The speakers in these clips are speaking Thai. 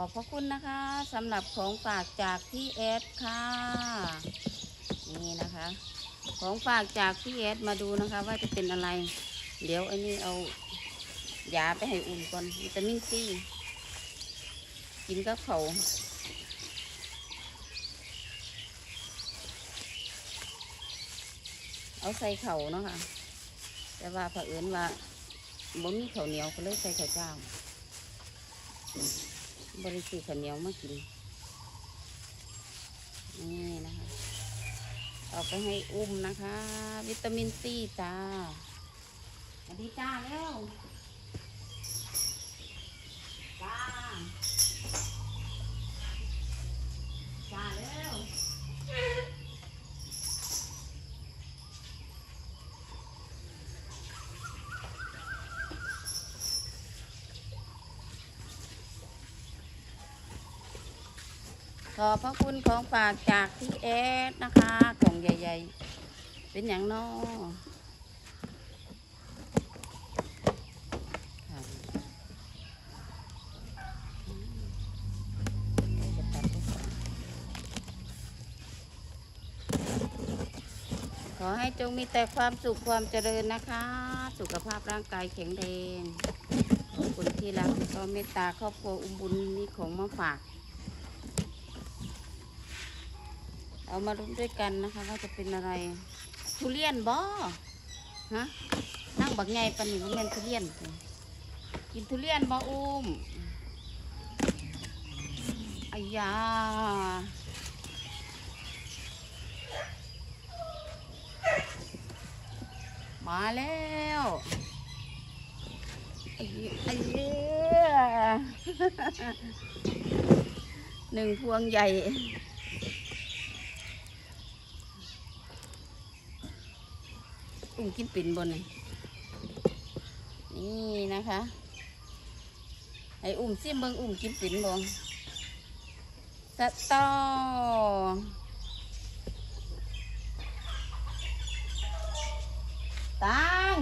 อบพระคุณนะคะสำหรับของฝากจากพี่เอสค่ะ นี่นะคะ ของฝากจากพี่เอสมาดูนะคะ ว่าจะเป็นอะไร เดี๋ยวไอ้นี่เอายาไปให้อุ่นก่อนวิตามินซีกินกับเขาเอาใส่เข่าเนาะค่ะ แต่ว่าเผอิญว่าบ่มีข้าวเหนียวก็เลยใส่ข้าวเจ้า บริสุทธิ์ข้าวเหนียวมากินนี่นะคะเอาไปให้อุ้มนะคะ วิตามินซีจ้าอันดี้จ้าแล้วจ้าจ้าแล้ว ขอบพระคุณของฝากจากพี่เอสนะคะ กล่องใหญ่ ๆ เป็นอย่างนอค่ะอืมเดี๋ยวจะตัดไปก่อนขอให้จงมีแต่ความสุขความเจริญนะคะ สุขภาพร่างกายแข็งแรงขอบคุณที่รักและก็เมตตาครอบครัวอุ้มบุญมีของมาฝาก เอามาลุ้นด้วยกันนะคะว่าจะเป็นอะไรทุเรียนบ่ฮะนั่งบักไงปันนี่มันเป็นทุเรียน กินทุเรียนบ่อุ้มอายามาแล้วไอ้ไอ้เลือหนึ่งพวงใหญ่ อุ้มกินปิ่นบนนี่นี่นะคะ ให้อุ้มซิมเบิงอุ้มกินปิ่นบงสตอตัง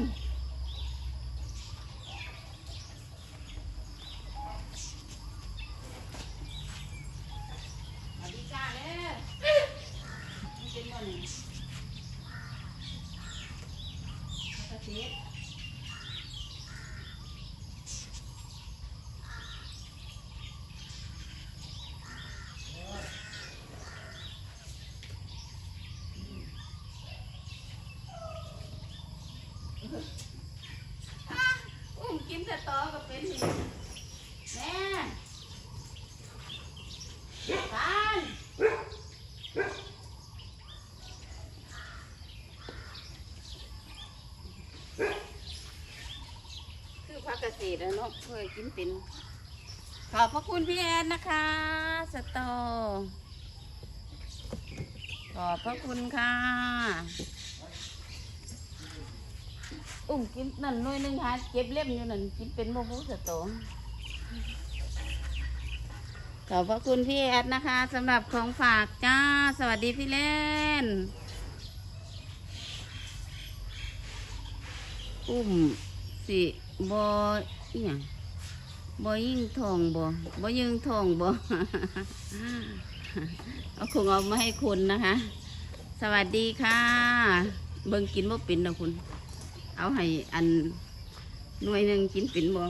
สวัสดีจ้าเด้อมันเป็นบ่นี่ กระเทียมอุ้มกินแตอก็เป็นนี่แม่ทานคือพักเกษตรแล้วเนาะเคยกินเป็นขอบพระคุณพี่แอนนะคะ สตอขอบพระคุณค่ะ อุ้มกินนั่นหน่วยหนึงหาเก็บเล่มอยู่นั่นกินเป็นโมบุสตอขอบพระคุณพี่แอดนะคะสำหรับของฝากจ้า สวัสดีพี่เล่น อุ้มสิบออีหยังบอยิ่งทองบอบอยิงทองบอ เอาคงเอามาให้คุณนะคะ สวัสดีค่ะ เบิ่งกินบ่เป็นนะคุณ เอาให้อันหน่วยหนึ่งกินเป็นบ่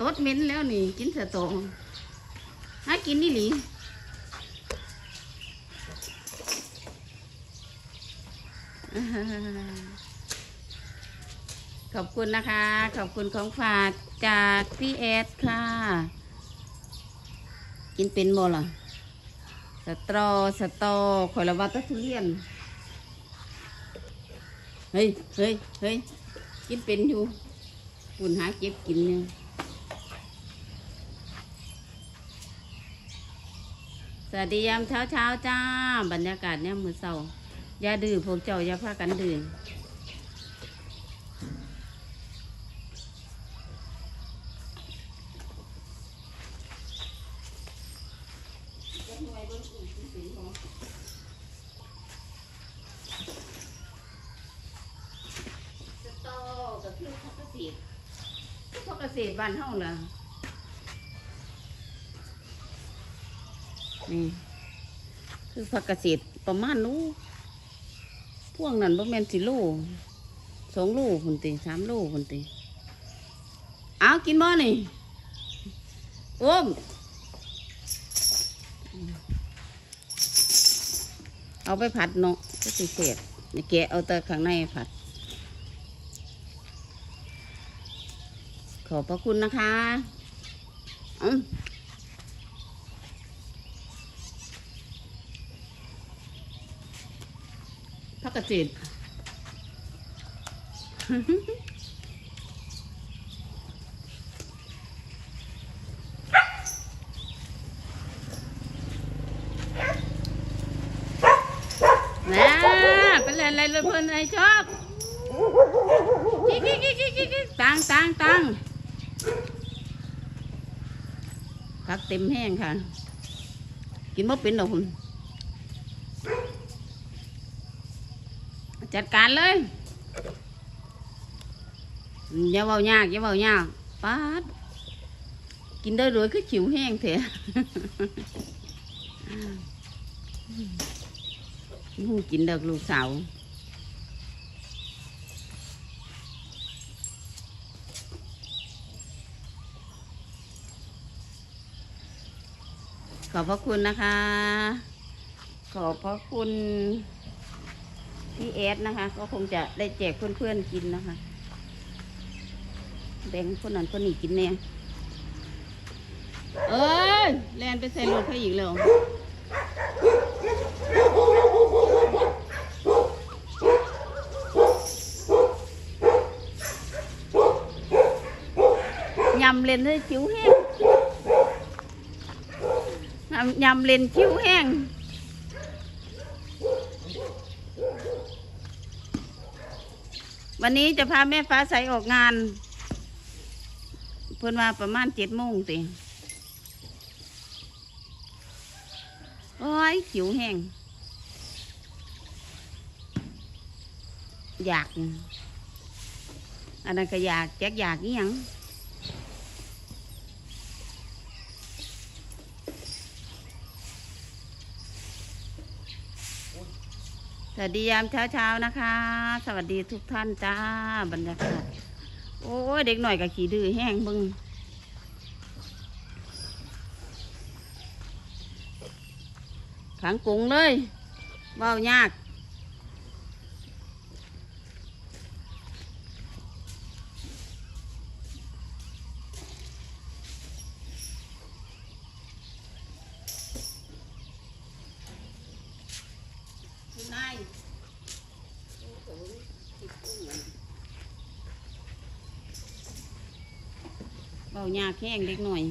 ตดเม็นแล้วนี่กินสะตองหากินนี่หลีขอบคุณนะคะ ขอบคุณของฝากจากพี่เอสค่ะ กินเป็นบ่ล่ะสตรอสตอข่อยละว่าตะทุเรียน เฮ้ยเฮ้ยเฮ้ยกินเป็นอยู่ปุ่นหาเก็บกินเนี่ยสวัสดียามเช้าเช้าจ้า บรรยากาศเนี่ยมมือเศร้าอย่าดื้อพวกเจ้าอย่าพากันดื้อ บ้านเท่าล่ะนี่คือผักกระสีประมาณนู้พวกนั้นประมาณสิโลสองลูกคนตีสามลูกคนตีเอากินบ่นี่โอ้มเอาไปผัดเนาะก็สิเศษแกะเอาแต่ข้างในผัด ขอบพระคุณนะคะอืมพักกระจิตนะเป็นอะไรเลยเพื่อนไอชอบกิ๊กกิ๊กกิ๊กกิ๊กตังตังตัง พักเต็มแห้งค่ะ กินบ่เป็นดอกคุณจัดการเลยอย่าเบายากอย่าเบายากป๊าดกินได้รวยคือฉิวแห้งเถอะหูกินเด็กลูกสาว ขอบพระคุณนะคะ ขอบพระคุณพี่เอสนะคะ ก็คงจะได้แจกเพื่อนๆกินนะคะ แบ่งคนนั้นคนนี้กินแน่เอ้ยแลนไปใส่รถเขาอีกแล้วยำเลนให้คิ้วแห้ง ยำเลนคิ้วแห้งวันนี้จะพาแม่ฟ้าใสออกงาน เพื่อนว่าประมาณเจ็ดโมงสิโอ้ยคิ้วแห้งอยากอันนั้นก็อยากแจ๊กอยากนี่ยัง สวัสดียามเช้าๆนะคะ สวัสดีทุกท่านจ้าบรรยากาศโอ้เด็กหน่อยกับขี่ดื้อแห้งบึงขังกุงเลยเบายาก คุณนายเบายากแห้งเล็กหน่อย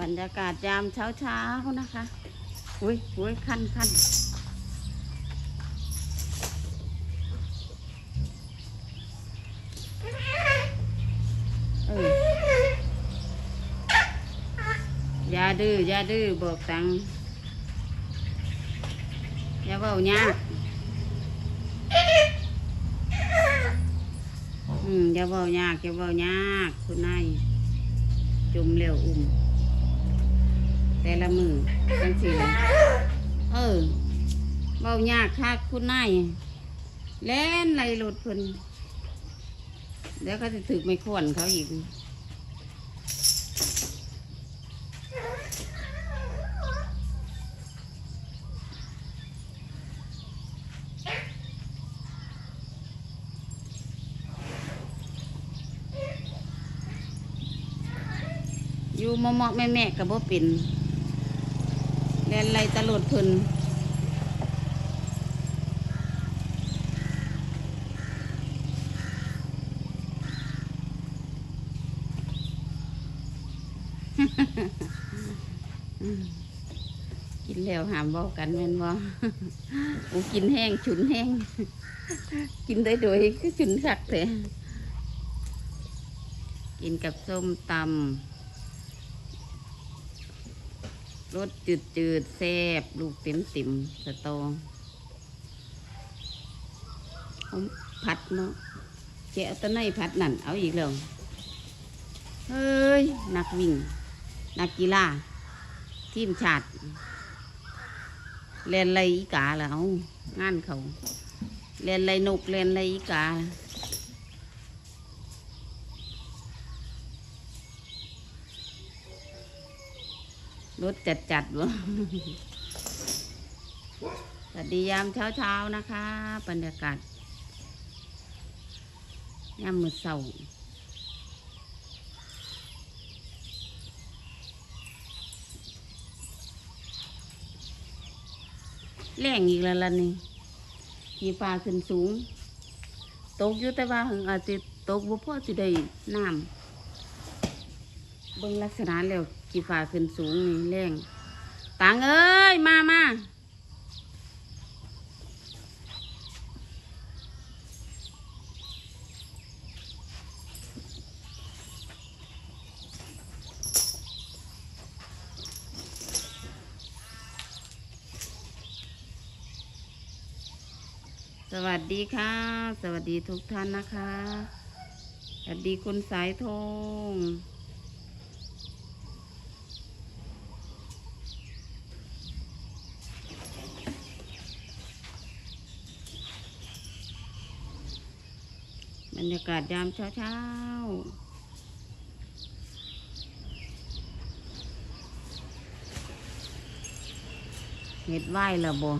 บรรยากาศยามเช้าๆนะคะ อุ้ยอุ้ยคันคันเอออย่า ดื้อย่าดื้อบอกตังอย่าเบายากอืมอย่าเบายากอย่าเบายากคุณนายจุ่มเร็วอุ่ม แต่ละมือจังสิเลยเออเบายากค่ะคุณนายแล่นไหลรถเพิ่นเดี๋ยวก็จะถึกไม่ควรเขาอีกอยู่ มอมอแม่แม่กับบ่เป็นแล่นไหลตลอดเพิ่นกินแล้วหามเบากันแม่นบ่อูกินแห้งฉุนแห้ง กินได้โดยคือฉุนคักแต่กินกับส้มตำ รสจืดจืดๆแซ่บลูกเต็มติ่มๆสตอเอาผัดเนาะแกะเอาตะไนผัดนั่นเอาอีกแล้วเฮ้ย นักวิ่ง นักกีฬาทีมชาติเล่นไรอีกาแล้วเอางานเขาเล่นไรนกเล่นไรอีกา รถจัดจัดวะสวัสดียามเช้าเช้านะคะ บรรยากาศยามมือเสาแรงอีกแล้วล่ะนี่ขี่ฟ้าขึ้นสูง ตกอยู่แต่ว่าหึงอาจจะตกบ่พอสิได้น้ำเบิ่งลักษณะแล้ว กี่ฟ้าขึ้นสูงนี่แรงตังเอ้ย มามาสวัสดีค่ะ สวัสดีทุกท่านนะคะ สวัสดีคุณสายทง บรรยากาศยามเช้าเช้าเห็ดไหวและบ่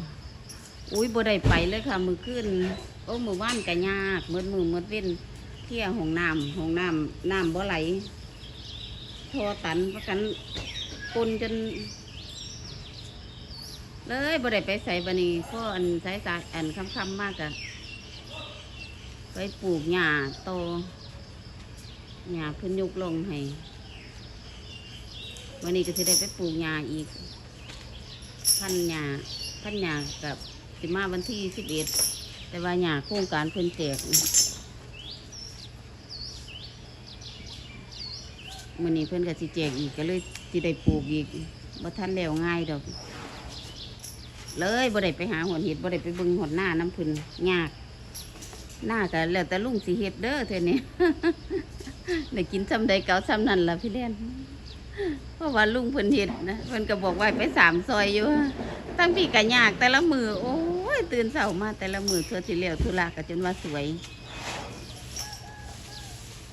อุ้ยบ่ได้ไปเลยค่ะ มือขึ้นโอ้มือว่านก็ยากมืดมือมืดเว้นเที่ยห้องน้ำห้องน้ำน้ำบ่ไหลโทอตันประกันปนจน เลยบ่ได้ไปใส่บันีเพราะอันใส่สายอันคำๆมากอะ ไปปลูกหญ้าโตหญ้าขึ้นยุกลงให้วันนี้ก็จะได้ไปปลูกหญ้าอีก พันหญ้าพันหญ้ากับสิมาวันที่สิบเอ็ดแต่ว่าหญ้าโครงการเพิ่นแจกวันนี้เพิ่นก็สิแจกอีกก็เลยสิได้ปลูกอีกบ่ทันแล้วง่ายดอก เลยบ่ได้ไปหาหวนเห็ดบ่ได้ไปบิ่งหดหน้าน้ำพิ่นยาก หน้ากันแล้วแต่ลุงสิเฮ็ดเด้อเท่านี้ได้กินซ้ำใดเก่าซ้ำนั่นล่ะพี่เล่นเพราะว่าลุงเพิ่นเฮ็ดนะเพิ่นก็บอกว่าไปสามซอยอยู่ตั้งพี่ก็ยากแต่ละมือโอ้ยตื่นเช้ามาแต่ละมือเธอที่แล้วธุระก็จนว่าสวย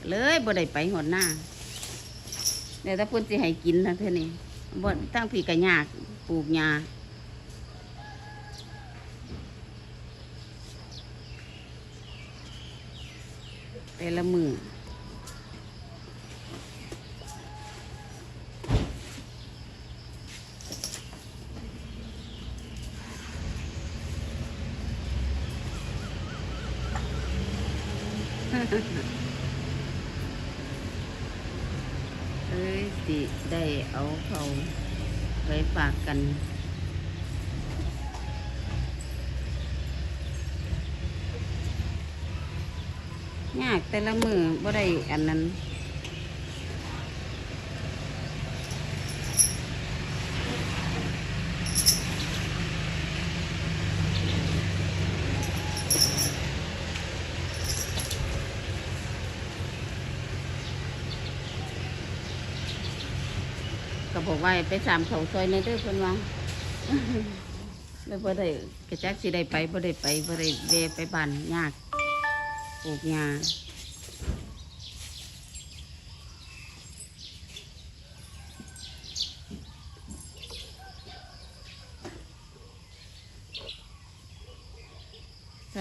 เลยบ่ได้ไปหดหน้าเดี๋ยวถ้าเพิ่นสิให้กินนะเท่านี้บ่ตั้งพี่ก็ยากปลูกหญ้า แต่ละมือเอ้ยสิได้เอาเขาไปฝากกัน ยาก แต่ละมือบ่ได้อันนั้นก็บอกว่าไปสามเขาซอยในเด้อเพิ่นว่าแล้วบ่ได้กระจักสิได้ไปบ่ได้ไปบ่ได้แวไปบ้านยากปลูกหญ้า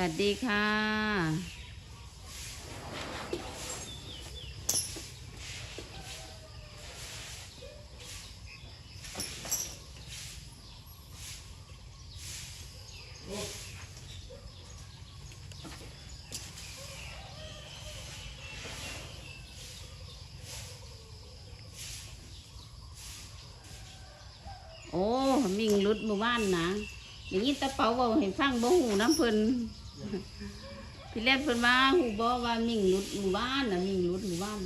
วัสดีค่ะโอ้มิงรุดหมู่บ้านนะอย่างนี้ตะเปาเว่าให้ฟังบ่หูน้ำเพลิน พี่เล่นเพิ่นว่าหูบ่ว่ามิงรุดหมู่บ้านน่ะมิงรุดหมู่บ้าน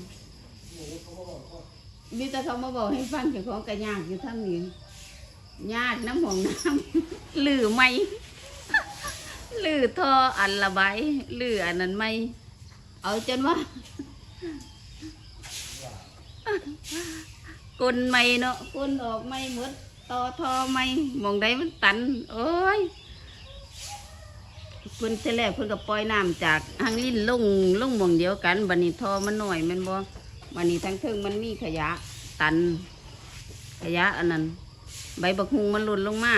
มีแต่เขามาบอกให้ฟังเจ้าของกระยากอยู่ทั้งนี้ยากน้ำหองน้ำหรือไม่หรือทออันละใบหรืออันนั้นไม่เอาจนว่ากลไม่เนาะกลออกไม่หมดต่อทอไม่มองใดมันตัน โอ้ย เพิ่นเสแรกเพิ่นก็ปล่อยน้ำจากหางลิ้นลงลงหมองเดียวกันบัดนี้ทอมันหน่อยแมันบ่บัดนี้ทั้งเทิงมันมีขยะตัน ขยะอันนั้น ใบบักฮุงมันหล่นลงมา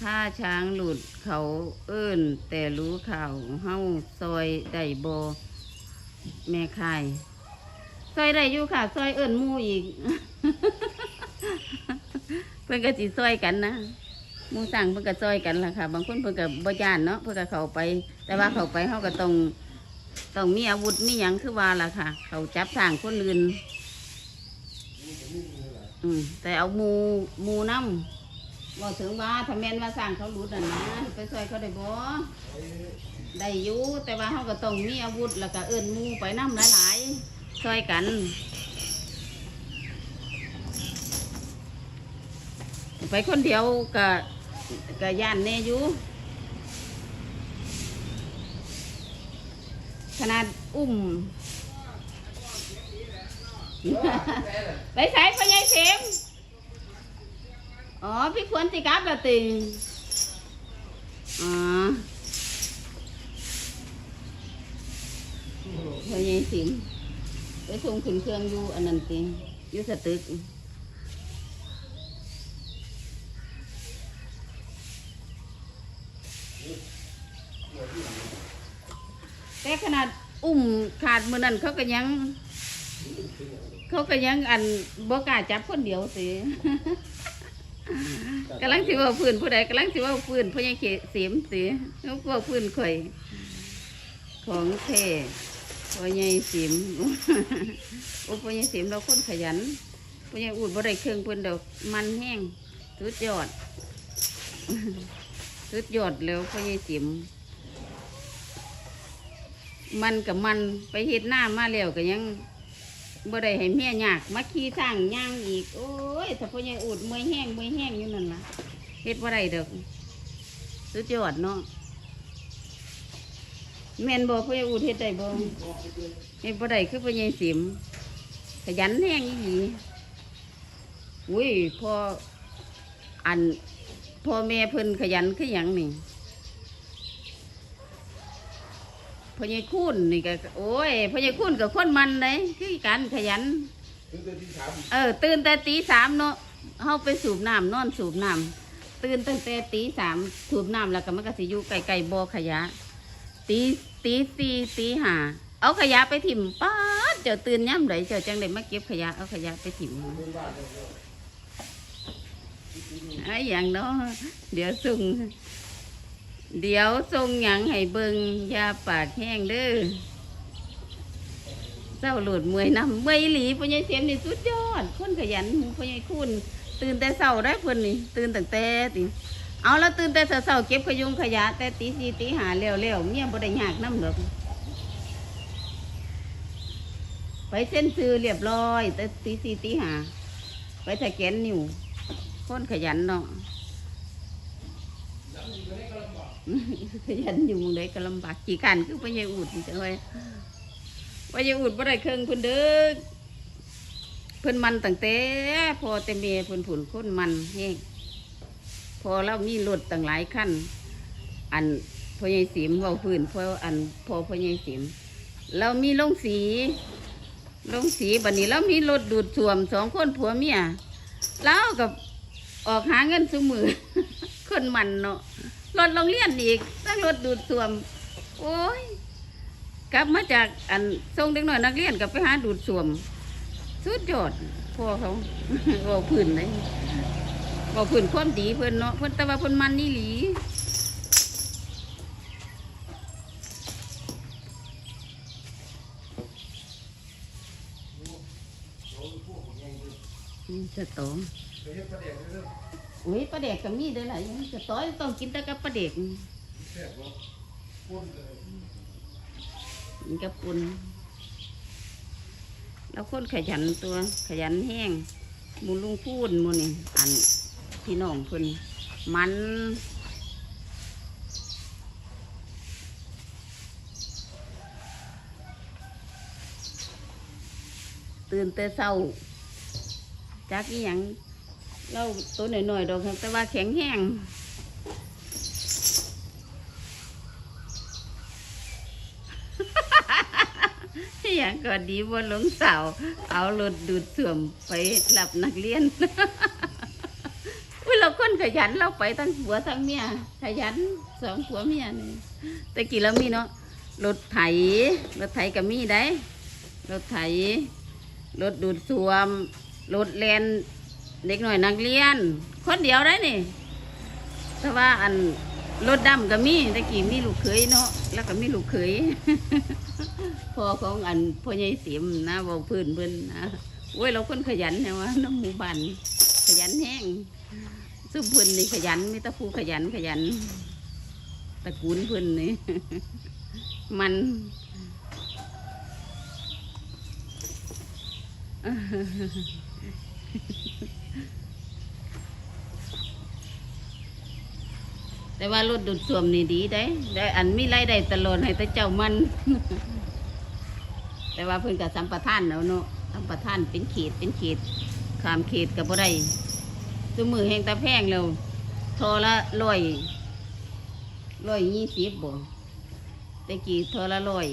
ถ้าช้างหลุดเขาเอิ้น แต่รู้ข่าวเฮาซอยได้บแม่คาย ซอยได้อยู่ค่ะ ซอยเอิ้นมูอีก เพิ่อนก็สิซอยกันนะมูสั่งเพิ่อนก็ซอยกันล่ะค่ะ บางคนเพิ่อนก็บ่ยานเนาะเพิ่อนก็เข้าไป แต่ว่าเข้าไปเฮาก็ต้องต้องมีอาวุธมีหยังคือว่าล่ะค่ะ เขาจับทางคนอื่นอืมแต่เอามูมูน้ำบอกถึงว่าถ้าแม่นว่าสร้างเขาหลุดน่ะนะไปซอยเขาได้บ่ได้อยู่แต่ว่าเฮาก็ต้องมีอาวุธแล้วก็เอิ้นมูไปน้ำหลายๆ ซอยกันไปคนเดียวก็ก็ย่านแน่อยู่ขนาดอุ้มไปใส่พยายเข็มอ๋อ พี่ควรสิกลับแล้วติอ๋อพยายสิม ไปส่งขึ้นเครื่องอยู่อันนั้นติอยู่สตึกแต่ขนาดอุ้มขาดมือนั้นเขาก็ยัง เขาก็ยังอันบ่กล้าจับคนเดียวสิกำลังสิว่าพื้นผู้ใดกำลังสิว่าพื้นผู้ยังเขเสียมสิเขาเว่าพื้นข่อย ของเท พ่อใหญ่สิมโอ้พ่อใหญ่สิมเราคนขยันพ่อใหญ่อูดบ่ได้เครื่องเพิ่นดอกมันแห้งสุดยอดสุดยอดแล้วพ่อใหญ่สิมมันกับมันไปเฮ็ดหน้ามาแล้วก็ยังบ่ได้ให้เมียยากมาขี่ทางย่างอีก โอ้ยถ้าพ่อใหญ่อูดเมื่อยแห้งเมื่อยแห้งอยู่นั่นล่ะเฮ็ดบ่ได้ดอกสุดยอดเนาะ แม่นบ่พ่ออูเฮ็ดได้บ่เฮ็ดบ่ได้คือพ่อใหญ่สิมขยันแห้งอีหลีอุ้ยพ่ออันพ่อแม่เพิ่นขยันคือหยังนี่พญายคุณนี่ก็โอ้ยพญายคุณกับคนมันเลยคือกันขยัน เออ ตื่นแต่ตีสามเนาะเฮาไปสูบน้ำนอนสูบน้ำตื่นตั้งแต่ตีสามสูบน้ำแล้วก็มันก็สิอยู่ไกลๆบ่อขยะตี ตีสี่ตีห้าเอาขยะไปถิ่มป้าดเจ้าตื่นย่ำไหเจ้าจังได้มาเก็บขยะเอาขยะไปถิ่มไอ้อย่างเนาะเดี๋ยวส่งเดี๋ยวทรงหยังให้เบิงยาปากแห้งเด้อเจ้าหลุดมวยน้ำมวยอีหลีพ่อใหญ่เสียมนี่สุดยอดคนขยันพ่อใหญ่คุณตื่นแต่เช้าได้เพิ่อนนี่ตื่นตั้งแต่ติ เอาแล้วตื่นแต่เช้าๆเก็บขยุงขยะ แต่ตีสีตีหาเร็วๆเมียบ่ได้ยากน้ำดอกไปเส้นซื้อเรียบร้อย แต่ตีสีตีหาไปถ้าแกนนิวคนขยันเนาะขยันอยู่มองใดก็ลำบากกี่กันคือพญาอูดนี่จังเลยพญาอูดบ่ได้เครื่องเพิ่นเด้อเพิ่นมันตั้งแต่พอแต่เมียเพิ่นผุนคนมันแห้ง พอเรามีรถตั้งหลายคันอันพญาสิมเว้าพื้นพออันพอพญาสิมเรามีลงสีลงสีบัดนี้เรามีรถดูดส่วมสองคนผัวเมียแล้วกับออกหาเงินซุมือคนมันเนาะรถโรงเรียนอีกตั้งรถดูดซ่วม โอ้ยกลับมาจากอันส่งเด็กหน้อยนักเรียนกลับไปหาดูดซ่วม สุดยอดพ่อเขาบอกพื้นเลย บอกพื้นความดีเพิ่นเนาะเพิ่นแต่ว่าเพิ่นมันนี่หลีจะโตองอุ้ยปลาเด็กก็มีเด้อล่ะยังจะต้อยต้องกินแต่กับปลาเด็กแซ่บบ่ปุ้นเลยกินกับปุ่นแล้วคนขยันตัวขยันแห้งมูลุงพูดมูนี่อัน พี่น้องเพิ่นมันตื่นแต่เช้าจากอีหยังเล่าตัวหน่อยๆดอกครับแต่ว่าแข็งแห้งอย่างก็ดีว่าลงสาว เอารถดูดเสื่อมไปหลับนักเรียน เราคนขยันเราไปทั้งผัวทั้งเมียขยันสองผัวเมียนี่แต่กี้เรามีเนาะรถไถรถไถก็มีได้รถไถรถดูดซ่วมรถแลนเด็กหน่อยนักเรียน คนเดียวได้นี่แต่ว่าอันรถดำก็มีตะกี้มีลูกเขยเนาะแล้วก็มีลูกเขยพอของอันพ่อใหญ่เสียมนะเบาพื้นเพิ่นนะโอ้ยเราคนขยันนะวะน้ำหมู่บ้านขยันแห้ง ซึ่งเพิ่นนี่ขยันมีตะผู้ขยันขยันตระกูลเพิ่นนี่ มันแต่ว่ารถดูดซ่วมนี่ดีได้ ได้อันมีรายได้ตลอดให้แต่เจ้ามัน แต่ว่าเพิ่นกับสัมปทานแล้วเนาะสัมปทานเป็นเขตเป็นเขตขามเขตกับบ่ได้ สมือแหงตะแพงแล้วทอละร้อยร้อยยี่สิบบ่ต่กี้ทอละร้อย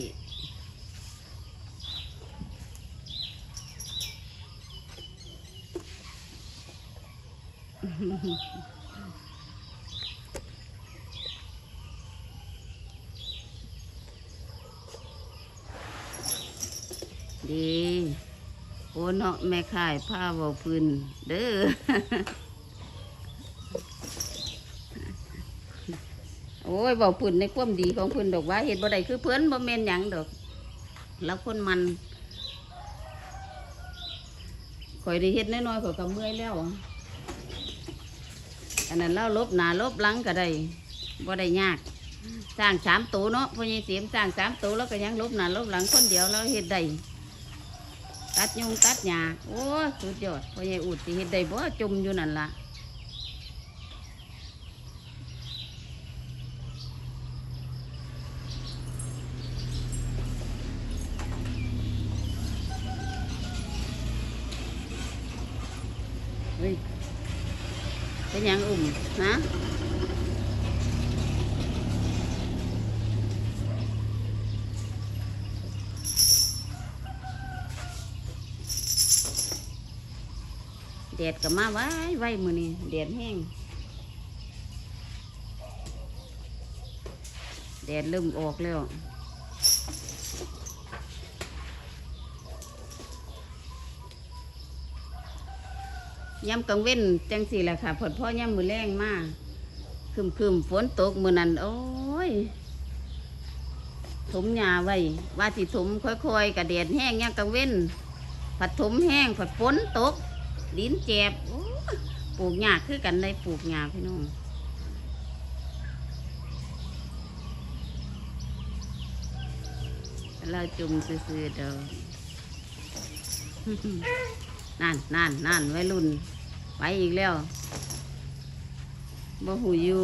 ดีโอ้เนาะแม่ข่ายผ้าเบาพื้นเด้อ โอ้ยเบาพื้นในความดีของพื้นดอกว่าเห็ดบ่ได้คือเพื่อนบ่แม่นหยังดอก แล้วคนมันข่อยได้เฮ็ดน้อยๆข่อยก็เมื่อยแล้ว อันนั้นเราลบหนาลบหลังก็ได้บ่ได้ยากสร้างสามตัวเนาะพ่อใหญ่เสียมสร้างสามตัวแล้วก็ยังลบหนาลบหลังคนเดียวแล้วเฮ็ดได้ตัดยุงตัดหญ้าโอ้สุดยอดพ่อใหญ่อุดสิเฮ็ดได้บ่จมอยู่นั่นล่ะ เฮ้ยเป็นหยังอุ่มฮะแดดก็มาไว้ไว้มือนี่แดดแห้งแดดเริ่มออกแล้วย่ำกังเว้นจังสี่แหละค่ะผดพ่อย่ำมือแรงมากคืมคืมฝนตกมือนั้นโอ้ยถมหญ้าไว้ว่าสิถมค่อยๆกระเดียดแห้งย่ำกังเว้นผัดถมแห้งผัดฝนตก ดิ้นแจบปลูกหญ้าคือกันได้ปลูกหญ้าพี่น้องเราจุ่มซื่อๆเด้อนั่นนั่นนั่นไวัยรุ่นไปอีกแล้วบ่หูยู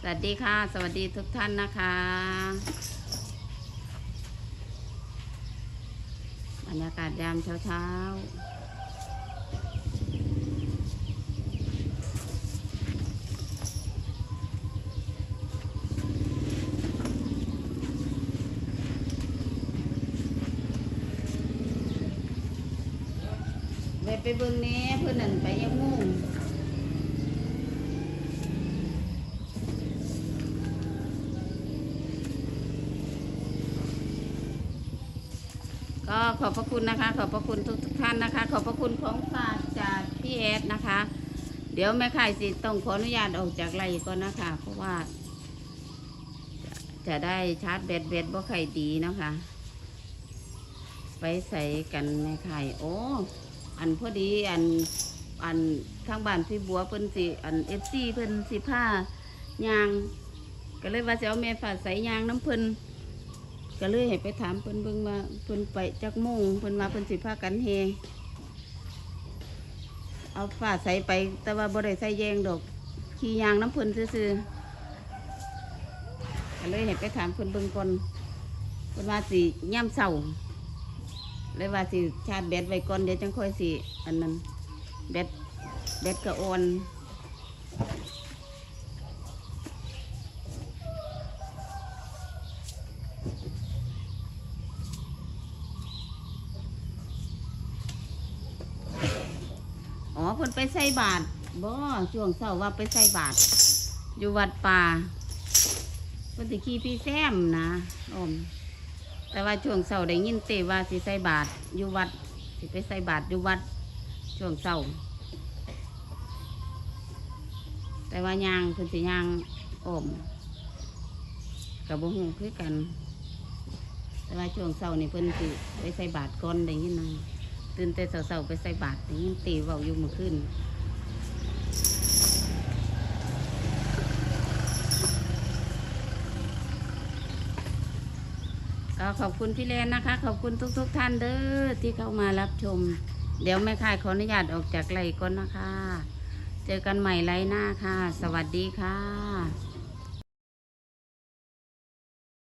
สวัสดีค่ะ สวัสดีทุกท่านนะคะ รรยากาศยามเช้าเช้าๆไปไปเบิ่งนี้เพื่อนนั่นไปยังมุ่ง ก็ขอบ พระคุณนะคะ ขอบพระคุณทุกท่านนะคะ ขอบพระคุณของฝากจากพี่แอดนะคะ เดี๋ยวแม่ข่ายสิต้องขออนุญาตออกจากไรก่อนนะคะ เพราะว่า จะได้ชาร์จแบตแบตบ่ไข่ดีนะคะ ไปใส่กันแม่ไข่โอ้อันพอดีอันอันทางบ้านพี่บัวเพิ่นสิอันเอฟซีเพิ่นสิผ้ายาง ก็เลยว่าจะเอาแม่ฝาใส่ยางน้ำเพิ่น ก็เลยให้ไปถามเพิ่นเบิ่งว่าเพิ่นไปจักโมงเพิ่นมาเพิ่นสิพากันเฮเอาฝาใส่ไป แต่ว่าบ่ได้ใส่แยงดอกขี่ยางน้ำเพิ่นซื่อๆก็เลยให้ไปถามเพิ่นเบิ่งก่อนเพิ่นว่าสิย่ำเสาเลยว่าสิชาร์จแบตไว้ก่อนเดี๋ยวจังค่อยสิอันนั้นแบตแบตก็อ่อน อ๋อเพิ่นไป ใส่บาตรบ่ช่วงเช้าว่าไปใส่บาตรอยู่วัดป่าเพิ่นสิขี่พี่แซมนะอมแต่ว่าช่วงเช้าได้ยินเตว่าสิใส่บาตรอยู่วัดสิไปใส่บาตรอยู่วัดช่วงเช้าแต่ว่ายางเพิ่นสิยางอมกับบ่ฮู้คือกัน แต่ว่าช่วงเช้านี่เพิ่นสิไปใส่บาตรก่อนได้ยินนะ ตื่นแต่เสาๆไปใส่บาตรนี่ตีเบาอยู่เมื่อคืนก็ขอบคุณพี่เลนนะคะ ขอบคุณทุกๆทท่านเด้อที่เข้ามารับชม เดี๋ยวแม่ค่ายขออนุญาตออกจากไลก่อนนะคะ เจอกันใหม่ไลหน้าค่ะ สวัสดีค่ะ